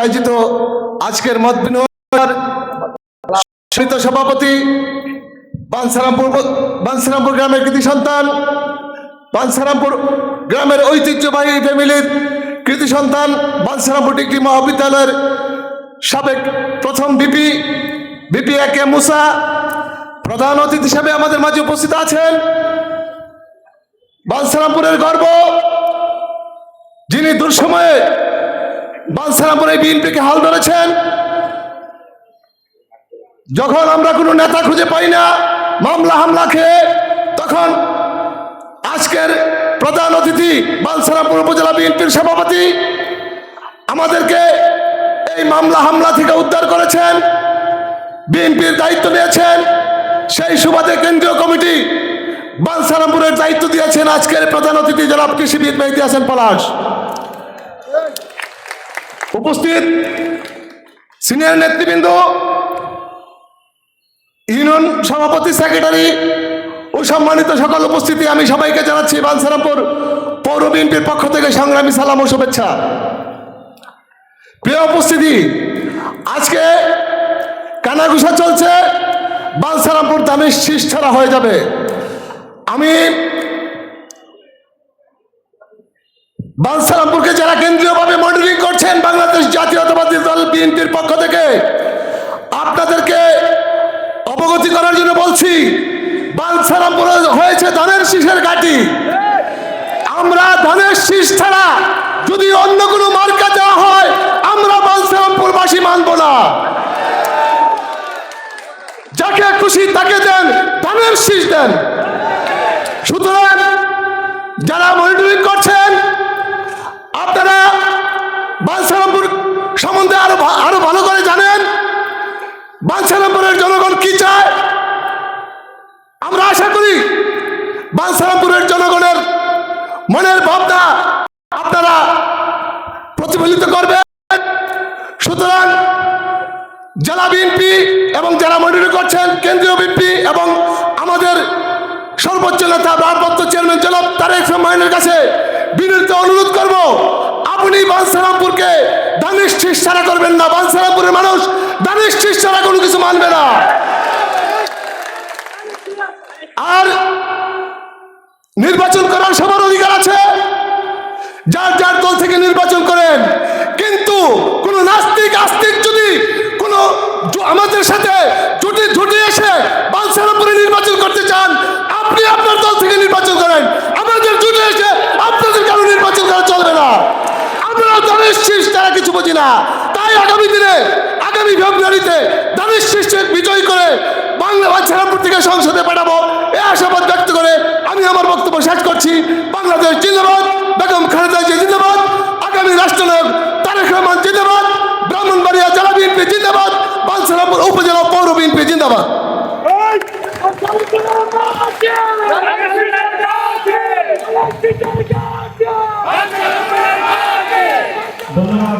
আয়োজিত আজকের মত বিনিময়ের সভাপতি বানসারামপুর বানসারামপুর গ্রামের কৃতি সন্তান, বানসারামপুর গ্রামের ঐতিহ্যবাহী ফ্যামিলির কৃতি সন্তান, বানসারামপুর ডিগ্রি মহাবিদ্যালয়ের সাবেক প্রথম বিপি বিপি এ কে মুসা, প্রধান অতিথি হিসেবে আমাদের মাঝে উপস্থিত আছেন। বানসারামপুরের গর্ব, যিনি দুঃসময়ে বানসারামপুরে বিএনপিকে হাল ধরেছেন। যখন আমরা কোনো নেতা খুঁজে পাই না, মামলা হামলা খেয়ে, তখন আজকের প্রধান অতিথি বানসারামপুর উপজেলা বিএনপির সভাপতি আমাদেরকে এই মামলা হামলা থেকে উদ্ধার করেছেন, বিএনপির দায়িত্ব নিয়েছেন। সেই সুবাদে কেন্দ্রীয় কমিটি বানসারামপুরের দায়িত্ব দিয়েছেন আজকের প্রধান অতিথি জনাব কৃষিবিদ মেহদি হাসান পলাশ। উপস্থিত সিনিয়র নেতৃবৃন্দ, ইউনিয়ন সভাপতি, সেক্রেটারি ও সম্মানিত সকল উপস্থিতি আমি সবাইকে জানাচ্ছি বানসারামপুর পৌর বিএনপির পক্ষ থেকে সংগ্রামী সালাম ও শুভেচ্ছা। প্রিয় উপস্থিতি, আজকে কানাঘুষা চলছে বানসারামপুর দামের শীষ ছাড়া হয়ে যাবে। আমি বানসারামপুরকে যারা বাংলাদেশ জাতীয়তাবাদী দল বিএনপির পক্ষ থেকে আপনাদেরকে অবগতি করার জন্য বলছি বানসারামপুরে হয়েছে ধানের শীষের ঘাটি। আমরা ধানের শীষ ছাড়া যদি অন্য কোনো মার্কা দেওয়া হয়, আমরা বানসারামপুরবাসী মানব না। যাকে খুশি তাকে দেন, ধানের শীষ দেন। সুতরাং যারা মনিটরিং করছেন আপনারা বানসারামপুর সম্বন্ধে আরও ভা- আরও ভালো করে জানেন বানসারামপুরের জনগণ কি চায় আমরা আশা করি বানসারামপুরের জনগণের মনের ভাবনা আপনারা প্রতিফলিত করবেন। সুতরাং জেলা বিএনপি এবং যারা মনিটরিং করছেন, কেন্দ্রীয় বিএনপি এবং আমাদের সর্বোচ্চ নেতা, ভারপ্রাপ্ত চেয়ারম্যান জনাব তারেক রহমানের কাছে বিনীত অনুরোধ করব, আপনি বানসারামপুরকে দানিশ ছাড়া করবেন না। বানসারামপুরের মানুষ দানিশ ছাড়া কোনো কিছু মানবে না। আর নির্বাচন করার সবার অধিকার আছে। যার যার দল থেকে নির্বাচন করেন। কিন্তু কোন নাস্তিক, আস্তিক যদি কোন আমাদের সাথে জুটি জুটি এসে বালসারামপুরে নির্বাচন করতে চান, আপনি আপনার দল থেকে নির্বাচন করেন। আমাদের জুটে এসে আপনাদের কারও নির্বাচন করা চলবে না। আমরা দলের শীষ তারা কিছু বুঝি না। তাই আগামী দিনে, আগামী ফেব্রুয়ারিতে দলের শীর্ষে বিজয় করে বাংলা বাচ্চারামপুর থেকে সংসদে পাঠাবো। এই আশাবাদ ব্যক্ত করে আমি আমার বক্তব্য শেষ করছি। বাংলাদেশ জিন্দাবাদ বেগম খালেদা জিয়া জিন্দাবাদ আগামী রাষ্ট্রনায়ক তারেক রহমান জিন্দাবাদ ব্রাহ্মণবাড়িয়া জেলা বিএনপি জিন্দাবাদ বাঞ্ছারামপুর উপজেলা পৌর বিএনপি জিন্দাবাদ। ধন্যবাদ